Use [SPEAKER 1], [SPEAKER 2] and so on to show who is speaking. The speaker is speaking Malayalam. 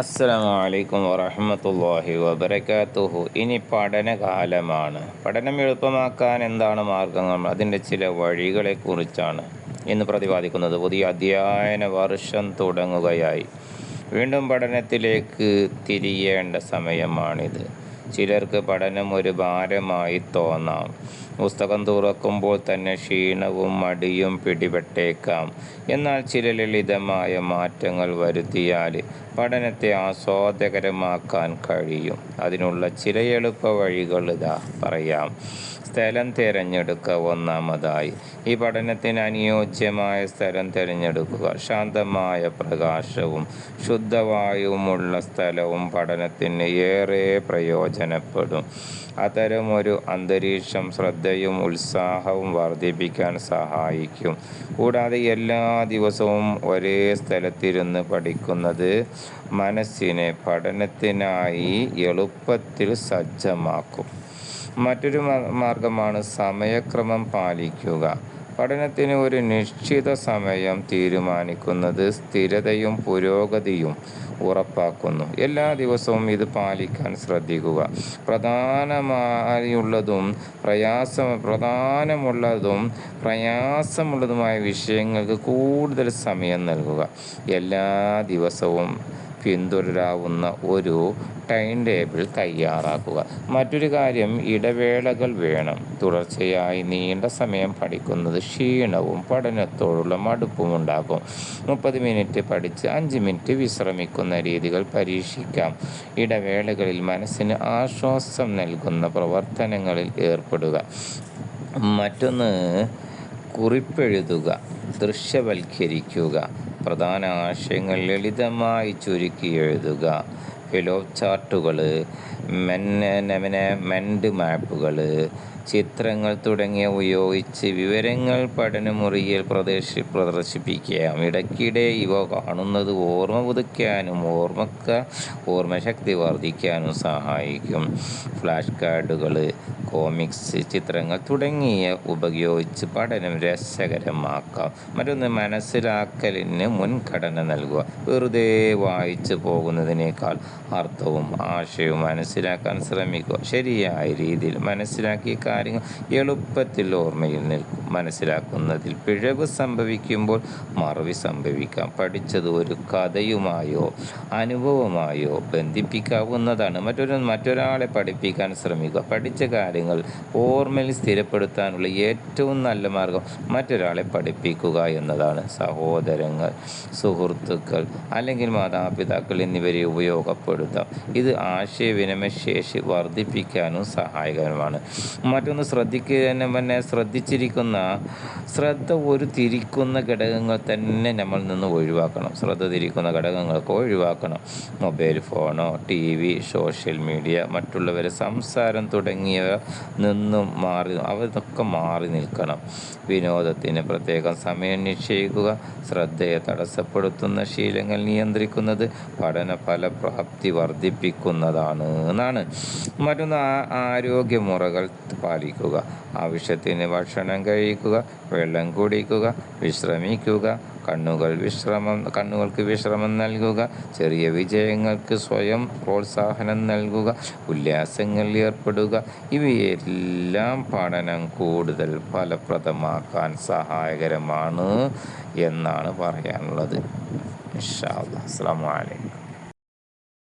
[SPEAKER 1] അസ്സലാമു അലൈക്കും വറഹമത്തല്ലാഹി വബർക്കാത്തുഹു ഇനി പഠനകാലമാണ്. പഠനം എളുപ്പമാക്കാൻ എന്താണ് മാർഗങ്ങൾ അതിന്റെ ചില വഴികളെക്കുറിച്ചാണ് ഇന്ന് പ്രതിപാദിക്കുന്നത്. പുതിയ അധ്യയന വർഷം തുടങ്ങുകയായി. വീണ്ടും പഠനത്തിലേക്ക് തിരിയേണ്ട സമയമാണിത്. ചിലർക്ക് പഠനം ഒരു ഭാരമായി തോന്നാം. പുസ്തകം തുറക്കുമ്പോൾ തന്നെ ക്ഷീണവും മടിയും പിടിപെട്ടേക്കാം. എന്നാൽ ചില ലളിതമായ മാറ്റങ്ങൾ വരുത്തിയാൽ പഠനത്തെ ആസ്വാദകരമാക്കാൻ കഴിയും. അതിനുള്ള ചില എളുപ്പ വഴികൾ ഇതാ പറയാം. സ്ഥലം തിരഞ്ഞെടുക്കുക ഒന്നാമതായി. ഈ പഠനത്തിന് അനുയോജ്യമായ സ്ഥലം തിരഞ്ഞെടുക്കുക. ശാന്തമായ പ്രകാശവും ശുദ്ധവായുവുമുള്ള സ്ഥലവും പഠനത്തിന് ഏറെ പ്രയോജനപ്പെടും. അത്തരമൊരു അന്തരീക്ഷം ശ്രദ്ധയും ഉത്സാഹവും വർദ്ധിപ്പിക്കാൻ സഹായിക്കും. കൂടാതെ എല്ലാ ദിവസവും ഒരേ സ്ഥലത്തിരുന്ന് പഠിക്കുന്നത് മനസ്സിനെ പഠനത്തിനായി എളുപ്പത്തിൽ സജ്ജമാക്കും. മറ്റൊരു മാർഗമാണ് സമയക്രമം പാലിക്കുക. പഠനത്തിന് ഒരു നിശ്ചിത സമയം തീരുമാനിക്കുന്നത് സ്ഥിരതയും പുരോഗതിയും ഉറപ്പാക്കുന്നു. എല്ലാ ദിവസവും ഇത് പാലിക്കാൻ ശ്രദ്ധിക്കുക. പ്രധാനമായുള്ളതും പ്രയാസം പ്രധാനമുള്ളതും പ്രയാസമുള്ളതുമായ വിഷയങ്ങൾക്ക് കൂടുതൽ സമയം നൽകുക. എല്ലാ ദിവസവും പിന്തുടരാവുന്ന ഒരു ടൈം ടേബിൾ തയ്യാറാക്കുക. മറ്റൊരു കാര്യം ഇടവേളകൾ വേണം. തുടർച്ചയായി നീണ്ട സമയം പഠിക്കുന്നത് ക്ഷീണവും പഠനത്തോടുള്ള മടുപ്പും ഉണ്ടാക്കും. മുപ്പത് മിനിറ്റ് പഠിച്ച് അഞ്ച് മിനിറ്റ് വിശ്രമിക്കുന്ന രീതികൾ പരീക്ഷിക്കാം. ഇടവേളകളിൽ മനസ്സിന് ആശ്വാസം നൽകുന്ന പ്രവർത്തനങ്ങളിൽ ഏർപ്പെടുക. മറ്റൊന്ന് കുറിപ്പെഴുതുക ദൃശ്യവൽക്കരിക്കുക പ്രധാന ആശയങ്ങൾ ലളിതമായി ചുരുക്കി എഴുതുക. ഫിലോ ചാർട്ടുകൾ മെൻഡ് മാപ്പുകൾ ചിത്രങ്ങൾ തുടങ്ങിയവ ഉപയോഗിച്ച് വിവരങ്ങൾ പഠനമുറിയിൽ പ്രദർശി പ്രദർശിപ്പിക്കാം. ഇടയ്ക്കിടെ ഇവ കാണുന്നത് ഓർമ്മ പുതുക്കാനും ഓർമ്മക്ക ഓർമ്മശക്തി വർദ്ധിക്കാനും സഹായിക്കും. ഫ്ലാഷ് കാർഡുകൾ കോമിക്സ് ചിത്രങ്ങൾ തുടങ്ങിയ ഉപയോഗിച്ച് പഠനം രസകരമാക്കാം. മറ്റൊന്ന് മനസ്സിലാക്കലിന് മുൻഗണന നൽകുക. വെറുതെ വായിച്ചു പോകുന്നതിനേക്കാൾ അർത്ഥവും ആശയവും മനസ്സിലാക്കാൻ ശ്രമിക്കുക. ശരിയായ രീതിയിൽ മനസ്സിലാക്കിയ കാര്യങ്ങൾ എളുപ്പത്തിൽ ഓർമ്മയിൽ നിൽക്കും. മനസ്സിലാക്കുന്നതിൽ പിഴവ് സംഭവിക്കുമ്പോൾ മറവി സംഭവിക്കാം. പഠിച്ചത് ഒരു കഥയുമായോ അനുഭവമായോ ബന്ധിപ്പിക്കാവുന്നതാണ്. മറ്റൊരു മറ്റൊരാളെ പഠിപ്പിക്കാൻ ശ്രമിക്കുക. പഠിച്ച കാര്യങ്ങൾ ഓർമ്മയിൽ സ്ഥിരപ്പെടുത്താനുള്ള ഏറ്റവും നല്ല മാർഗം മറ്റൊരാളെ പഠിപ്പിക്കുക എന്നതാണ്. സഹോദരങ്ങൾ സുഹൃത്തുക്കൾ അല്ലെങ്കിൽ മാതാപിതാക്കൾ എന്നിവരെ ഉപയോഗപ്പെടുത്താം. ഇത് ആശയവിനിമയ ശേഷി വർദ്ധിപ്പിക്കാനും സഹായകരമാണ്. മറ്റൊന്ന് ശ്രദ്ധിക്കുക തന്നെ ശ്രദ്ധിച്ചിരിക്കുന്ന ശ്രദ്ധ ഒരു തിരിക്കുന്ന ഘടകങ്ങൾ തന്നെ നമ്മൾ നിന്ന് ഒഴിവാക്കണം. ശ്രദ്ധ തിരിക്കുന്ന ഘടകങ്ങളൊക്കെ ഒഴിവാക്കണം. മൊബൈൽ ഫോണോ ടി വി സോഷ്യൽ മീഡിയ മറ്റുള്ളവരെ സംസാരം തുടങ്ങിയവ നിന്നും മാറി അവരൊക്കെ മാറി നിൽക്കണം. വിനോദത്തിന് പ്രത്യേകം സമയം നിശ്ചയിക്കുക. ശ്രദ്ധയെ തടസ്സപ്പെടുത്തുന്ന ശീലങ്ങൾ നിയന്ത്രിക്കുന്നത് പഠന ഫലപ്രാപ്തി വർദ്ധിപ്പിക്കുന്നതാണ് എന്നാണ്. മറ്റൊന്ന് ആരോഗ്യമുറകൾ പാലിക്കുക. ആവശ്യത്തിന് ഭക്ഷണം കഴിക്കുക വെള്ളം കുടിക്കുക വിശ്രമിക്കുക കണ്ണുകൾ വിശ്രമം കണ്ണുകൾക്ക് വിശ്രമം നൽകുക ചെറിയ വിജയങ്ങൾക്ക് സ്വയം പ്രോത്സാഹനം നൽകുക ഉല്ലാസങ്ങളിൽ ഏർപ്പെടുക ഇവയെല്ലാം പഠനം കൂടുതൽ ഫലപ്രദമാക്കാൻ സഹായകരമാണ് എന്നാണ് പറയാനുള്ളത്. ഇൻഷാ അല്ലാ അസ്സാം വലൈക്കും